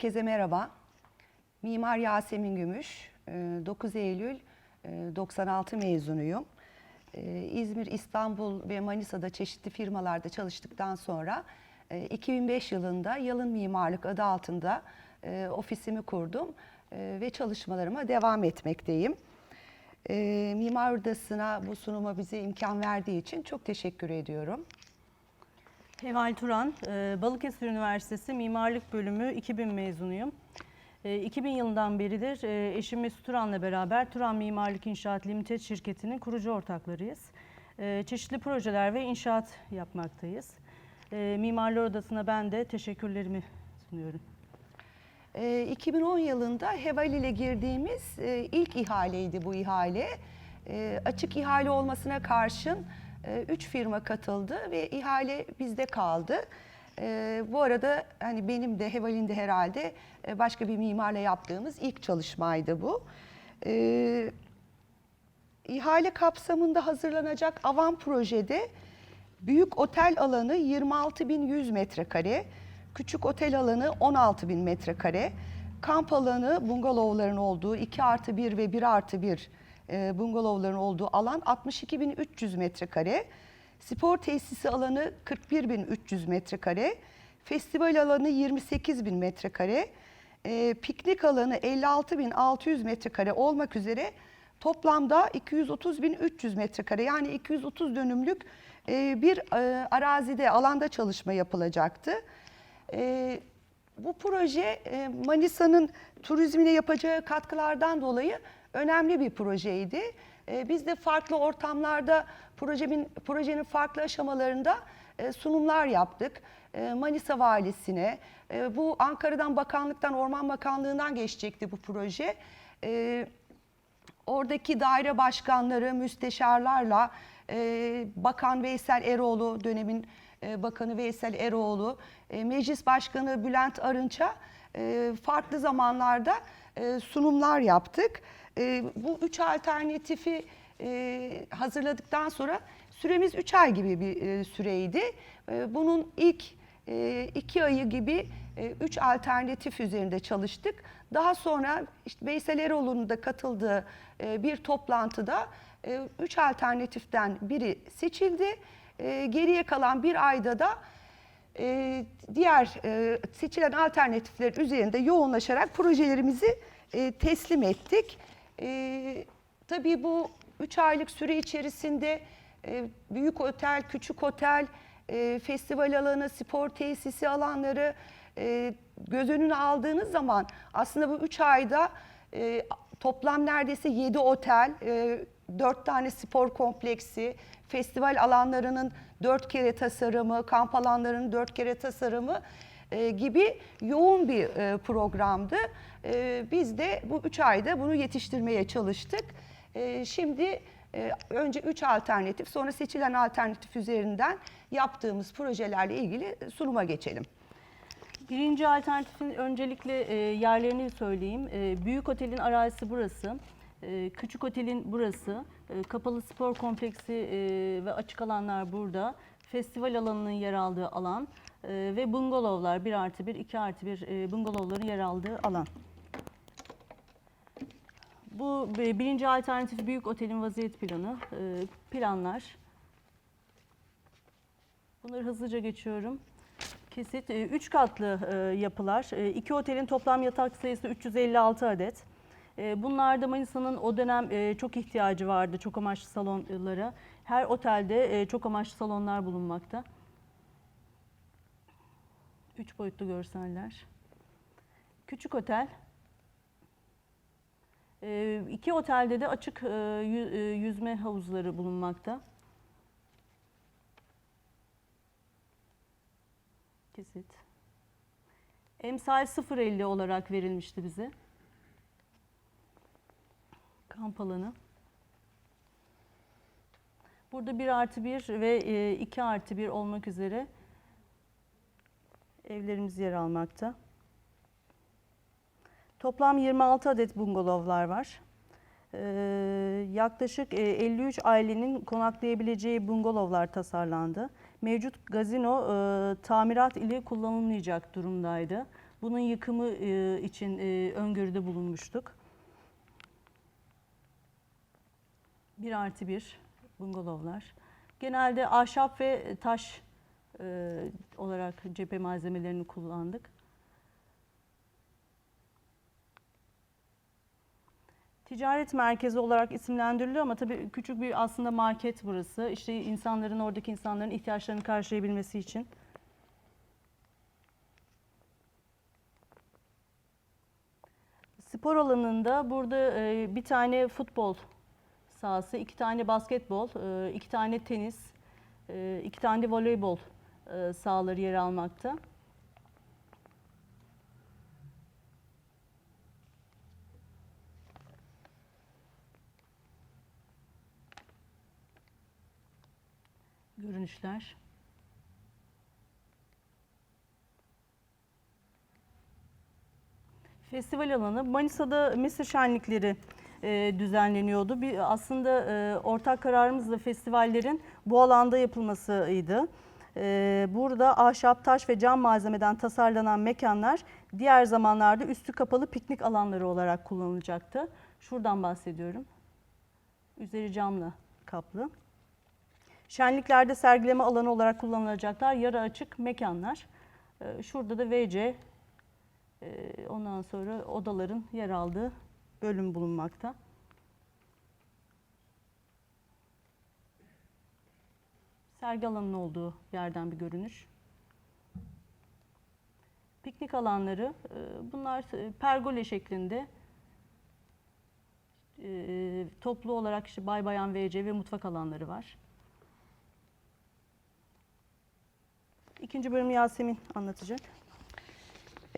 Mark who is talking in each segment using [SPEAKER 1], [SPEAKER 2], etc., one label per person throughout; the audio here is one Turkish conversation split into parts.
[SPEAKER 1] Herkese merhaba. Mimar Yasemin Gümüş, e, 9 Eylül e, 96 mezunuyum. E, İzmir, İstanbul ve Manisa'da çeşitli firmalarda çalıştıktan sonra e, 2005 yılında Yalın Mimarlık adı altında e, ofisimi kurdum e, ve çalışmalarıma devam etmekteyim. E, Mimar Odası'na bu sunuma bize imkan verdiği için çok teşekkür ediyorum.
[SPEAKER 2] Heval Turan, e, Balıkesir Üniversitesi Mimarlık Bölümü 2000 mezunuyum. E, 2000 yılından beridir e, eşim Mesut Turan'la beraber Turan Mimarlık İnşaat Limited şirketinin kurucu ortaklarıyız. E, Çeşitli projeler ve inşaat yapmaktayız. E, Mimarlar Odası'na ben de teşekkürlerimi sunuyorum.
[SPEAKER 1] Ee, 2010 yılında Heval ile girdiğimiz e, ilk ihaleydi bu ihale. Açık ihale olmasına karşın 3 firma katıldı ve ihale bizde kaldı. Ee, bu arada hani benim de Heval'in de herhalde e, başka bir mimarla yaptığımız ilk çalışmaydı bu. Ee, İhale kapsamında hazırlanacak avan projede büyük otel alanı 26.100 metrekare, küçük otel alanı 16.000 metrekare, kamp alanı bungalovların olduğu 2 artı 1 ve 1 artı 1 e, bungalovların olduğu alan 62.300 metrekare, spor tesisi alanı 41.300 metrekare, festival alanı 28.000 metrekare, e, piknik alanı 56.600 metrekare olmak üzere Toplamda 230.300 metrekare. Yani 230 dönümlük e, bir e, arazide, alanda çalışma yapılacaktı. E, Bu proje e, Manisa'nın turizmine yapacağı katkılardan dolayı önemli bir projeydi. E, Biz de farklı ortamlarda projenin, projenin farklı aşamalarında e, sunumlar yaptık. E, Manisa Valisi'ne, e, bu Ankara'dan Bakanlıktan, Orman Bakanlığı'ndan geçecekti bu proje. Oradaki daire başkanları, müsteşarlarla Bakan Veysel Eroğlu, dönemin Bakanı Veysel Eroğlu, Meclis Başkanı Bülent Arınç'a farklı zamanlarda sunumlar yaptık. E, bu üç alternatifi e, hazırladıktan sonra süremiz 3 ay gibi bir e, süreydi. E, bunun ilk e, iki ayı gibi e, üç alternatif üzerinde çalıştık. Daha sonra işte Veysel Eroğlu'nun da katıldığı e, bir toplantıda e, üç alternatiften biri seçildi. E, Geriye kalan bir ayda da e, diğer e, seçilen alternatifler üzerinde yoğunlaşarak projelerimizi e, teslim ettik. E, Tabii bu 3 aylık süre içerisinde e, büyük otel, küçük otel, e, festival alanı, spor tesisi alanları e, göz önüne aldığınız zaman aslında bu 3 ayda e, toplam neredeyse 7 otel, e, 4 tane spor kompleksi, festival alanlarının 4 kere tasarımı, kamp alanlarının 4 kere tasarımı e, gibi yoğun bir e, programdı. E, Biz de bu 3 ayda bunu yetiştirmeye çalıştık. Şimdi önce 3 alternatif sonra seçilen alternatif üzerinden yaptığımız projelerle ilgili sunuma geçelim.
[SPEAKER 2] Birinci alternatifin öncelikle yerlerini söyleyeyim. Büyük otelin arazisi burası. Küçük otelin burası. Kapalı spor kompleksi ve açık alanlar burada. Festival alanının yer aldığı alan e, ve bungalovlar 1 artı 1, 2 artı 1 e, bungalovların yer aldığı alan. Bu e, birinci alternatif büyük otelin vaziyet planı. E, planlar. Bunları hızlıca geçiyorum. Kesit 3 katlı e, yapılar. 2 otelin toplam yatak sayısı 356 adet. E, Bunlarda Manisa'nın o dönem e, çok ihtiyacı vardı çok amaçlı salonlara. Her otelde e, çok amaçlı salonlar bulunmakta. 3 boyutlu görseller. Küçük otel. E, iki otelde de açık e, e, yüzme havuzları bulunmakta. Kesit. Emsal 0.50 olarak verilmişti bize. Kamp alanı. Burada 1 artı 1 ve 2 artı 1 olmak üzere evlerimiz yer almakta. Toplam 26 adet bungalovlar var. Ee, yaklaşık e, 53 ailenin konaklayabileceği bungalovlar tasarlandı. Mevcut gazino e, tamirat ile kullanılmayacak durumdaydı. Bunun yıkımı e, için e, öngörüde bulunmuştuk. 1 artı 1 bungalovlar. Genelde ahşap ve taş e, olarak cephe malzemelerini kullandık. Ticaret merkezi olarak isimlendiriliyor ama tabii küçük bir aslında market burası. İşte insanların oradaki insanların ihtiyaçlarını karşılayabilmesi için. Spor alanında burada e, bir tane futbol sahası, iki tane basketbol, e, iki tane tenis, iki tane voleybol e, sahaları yer almakta. Görünüşler. Festival alanı Manisa'da Mısır şenlikleri e, düzenleniyordu. Bir aslında e, ortak kararımız da festivallerin bu alanda yapılmasıydı. E, burada ahşap, taş ve cam malzemeden tasarlanan mekanlar diğer zamanlarda üstü kapalı piknik alanları olarak kullanılacaktı. Şuradan bahsediyorum. Üzeri camla kaplı. Şenliklerde sergileme alanı olarak kullanılacaklar yarı açık mekanlar. E, Şurada da VC ee, Ondan sonra odaların yer aldığı bölüm bulunmakta. Sergi alanının olduğu yerden bir görünüş. Piknik alanları, e, bunlar e, pergole şeklinde. E, Toplu olarak işte bay bayan VC ve mutfak alanları var. İkinci bölümü Yasemin anlatacak.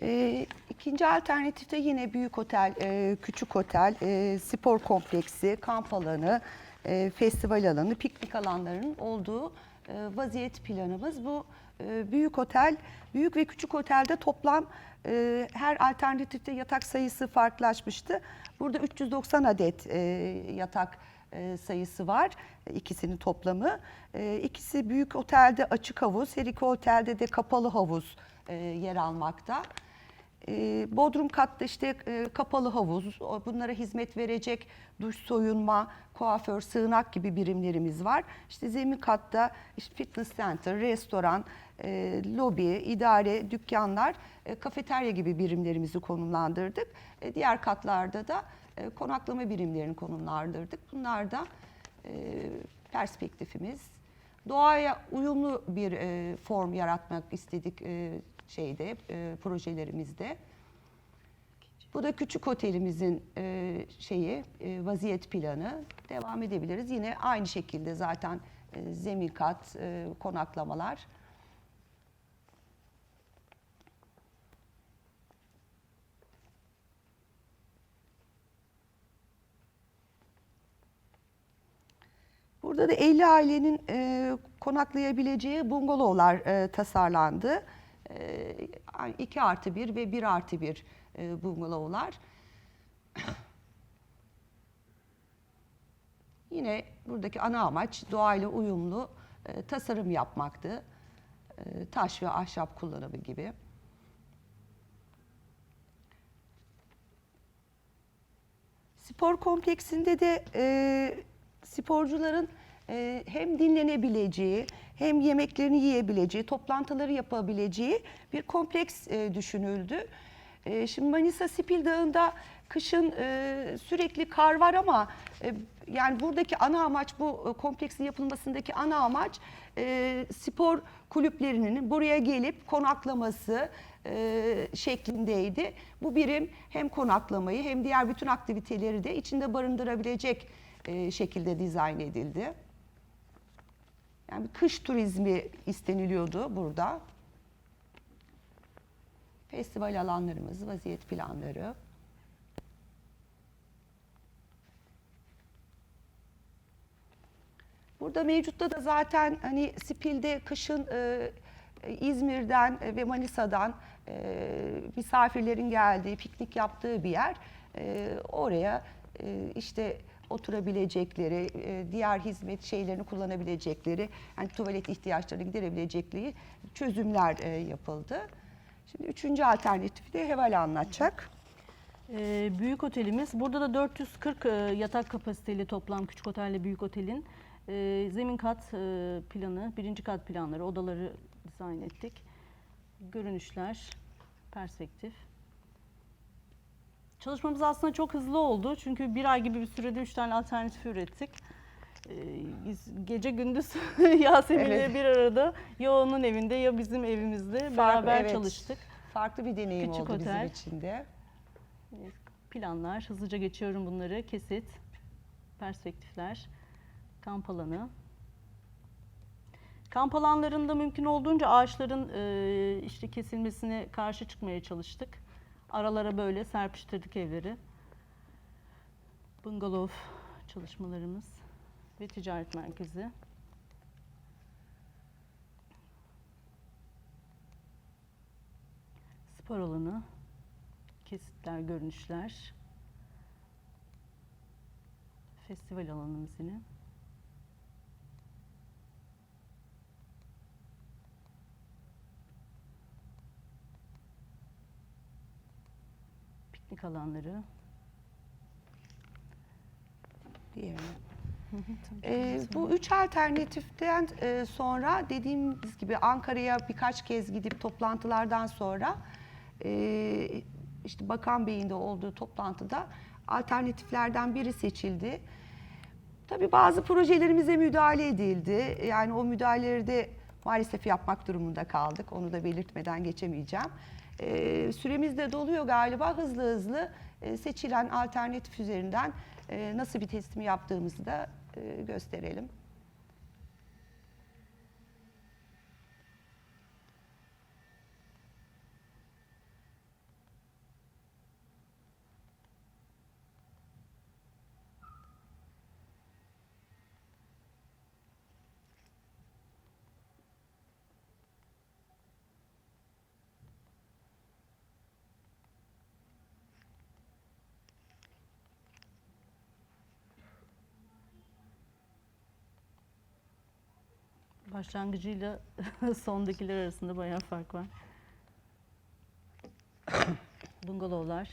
[SPEAKER 1] E, ikinci alternatifte yine büyük otel, e, küçük otel, e, spor kompleksi, kamp alanı, e, festival alanı, piknik alanlarının olduğu vaziyet planımız. Bu e, büyük otel, büyük ve küçük otelde toplam e, her alternatifte yatak sayısı farklılaşmıştı. Burada 390 adet e, yatak e, sayısı var. e, ikisinin toplamı. E, İkisi büyük otelde açık havuz, her iki otelde de kapalı havuz e, yer almakta. E, Bodrum katta işte e, kapalı havuz, bunlara hizmet verecek duş soyunma, kuaför, sığınak gibi birimlerimiz var. İşte zemin katta işte fitness center, restoran, e, lobi, idare, dükkanlar, e, kafeterya gibi birimlerimizi konumlandırdık. E, diğer katlarda da konaklama birimlerini konumlandırdık. Bunlar da perspektifimiz. Doğaya uyumlu bir form yaratmak istedik şeyde e, projelerimizde. Bu da küçük otelimizin e, şeyi e, vaziyet planı. Devam edebiliriz. Yine aynı şekilde zaten e, zemin kat, e, konaklamalar. Burada da 50 ailenin e, konaklayabileceği bungalovlar e, tasarlandı. E, 2 artı 1 ve 1 artı 1 e, bungalovlar. Yine buradaki ana amaç doğayla uyumlu tasarım yapmaktı. Taş ve ahşap kullanımı gibi. Spor kompleksinde de e, sporcuların e, hem dinlenebileceği hem yemeklerini yiyebileceği, toplantıları yapabileceği bir kompleks e, düşünüldü. E, şimdi Manisa Sipil Dağı'nda kışın e, sürekli kar var ama e, yani buradaki ana amaç bu e, kompleksin yapılmasındaki ana amaç e, spor kulüplerinin buraya gelip konaklaması e, şeklindeydi. Bu birim hem konaklamayı hem diğer bütün aktiviteleri de içinde barındırabilecek e, şekilde dizayn edildi. Yani bir kış turizmi isteniliyordu burada. Festival alanlarımız, vaziyet planları. Burada mevcutta da zaten hani Spil'de kışın e, İzmir'den ve Manisa'dan e, misafirlerin geldiği, piknik yaptığı bir yer. E, oraya e, işte oturabilecekleri, e, diğer hizmet şeylerini kullanabilecekleri, yani tuvalet ihtiyaçlarını giderebilecekleri çözümler e, yapıldı. Şimdi üçüncü alternatifi de Heval anlatacak.
[SPEAKER 2] Ee, büyük otelimiz. Burada da 440 e, yatak kapasiteli toplam küçük otelle büyük otelin e, zemin kat e, planı, birinci kat planları, odaları dizayn ettik. Görünüşler, perspektif. Çalışmamız aslında çok hızlı oldu. Çünkü bir ay gibi bir sürede üç tane alternatif ürettik. Ee, biz gece gündüz Yasemin'le
[SPEAKER 1] Evet.
[SPEAKER 2] bir arada ya onun evinde ya bizim evimizde
[SPEAKER 1] Farklı,
[SPEAKER 2] beraber
[SPEAKER 1] evet.
[SPEAKER 2] çalıştık.
[SPEAKER 1] Farklı bir deneyim
[SPEAKER 2] Küçük
[SPEAKER 1] oldu
[SPEAKER 2] otel.
[SPEAKER 1] bizim için de.
[SPEAKER 2] Planlar, hızlıca geçiyorum bunları. Kesit, perspektifler, kamp alanı. Kamp alanlarında mümkün olduğunca ağaçların e, işte kesilmesine karşı çıkmaya çalıştık. Aralara böyle serpiştirdik evleri. Bungalov çalışmalarımız ve ticaret merkezi. Spor alanı, kesitler, görünüşler. Festival alanımız yine. Piknik alanları.
[SPEAKER 1] Diyelim. Ee, bu üç alternatiften e, sonra dediğimiz gibi Ankara'ya birkaç kez gidip toplantılardan sonra e, işte Bakan Bey'in de olduğu toplantıda alternatiflerden biri seçildi. Tabii bazı projelerimize müdahale edildi. Yani o müdahaleleri de maalesef yapmak durumunda kaldık. Onu da belirtmeden geçemeyeceğim. Ee, süremiz de doluyor galiba. Hızlı hızlı e, seçilen alternatif üzerinden e, nasıl bir teslimi yaptığımızı da e, gösterelim.
[SPEAKER 2] Başlangıcıyla sondakiler arasında bayağı fark var. Bungalovlar.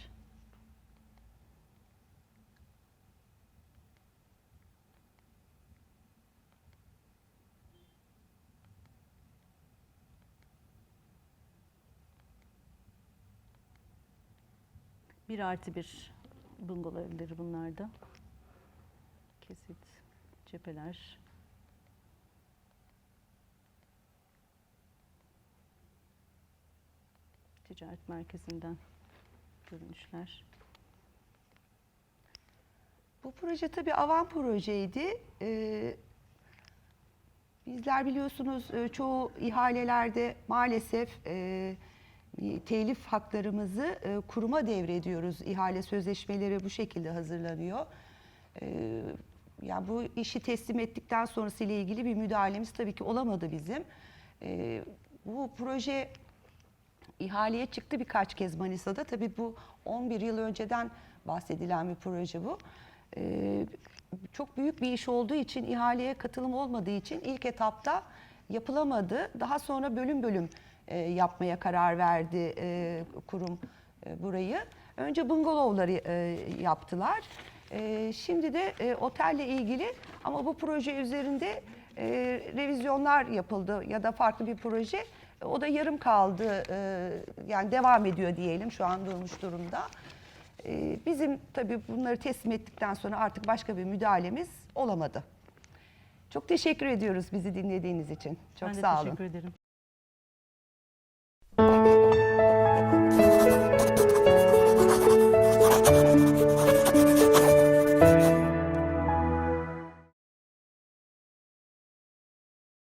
[SPEAKER 2] Bir artı bir bungalov evleri bunlarda. Kesit, cepheler. Ticaret merkezinden görünüşler.
[SPEAKER 1] Bu proje tabii avan projeydi. Ee, bizler biliyorsunuz e, çoğu ihalelerde maalesef e, telif haklarımızı e, kuruma devrediyoruz. İhale sözleşmeleri bu şekilde hazırlanıyor. Ee, yani bu işi teslim ettikten sonrası ile ilgili bir müdahalemiz tabii ki olamadı bizim. Ee, bu proje ihaleye çıktı birkaç kez Manisa'da. Tabii bu 11 yıl önceden bahsedilen bir proje bu. Ee, çok büyük bir iş olduğu için ihaleye katılım olmadığı için ilk etapta yapılamadı. Daha sonra bölüm bölüm e, yapmaya karar verdi e, kurum e, burayı. Önce bungalovları e, yaptılar. E, şimdi de e, otelle ilgili ama bu proje üzerinde e, revizyonlar yapıldı ya da farklı bir proje. O da yarım kaldı. e, yani devam ediyor diyelim şu an durmuş durumda. E, bizim tabii bunları teslim ettikten sonra artık başka bir müdahalemiz olamadı. Çok teşekkür ediyoruz bizi dinlediğiniz için. Çok
[SPEAKER 2] ben de
[SPEAKER 1] sağ olun.
[SPEAKER 2] teşekkür ederim.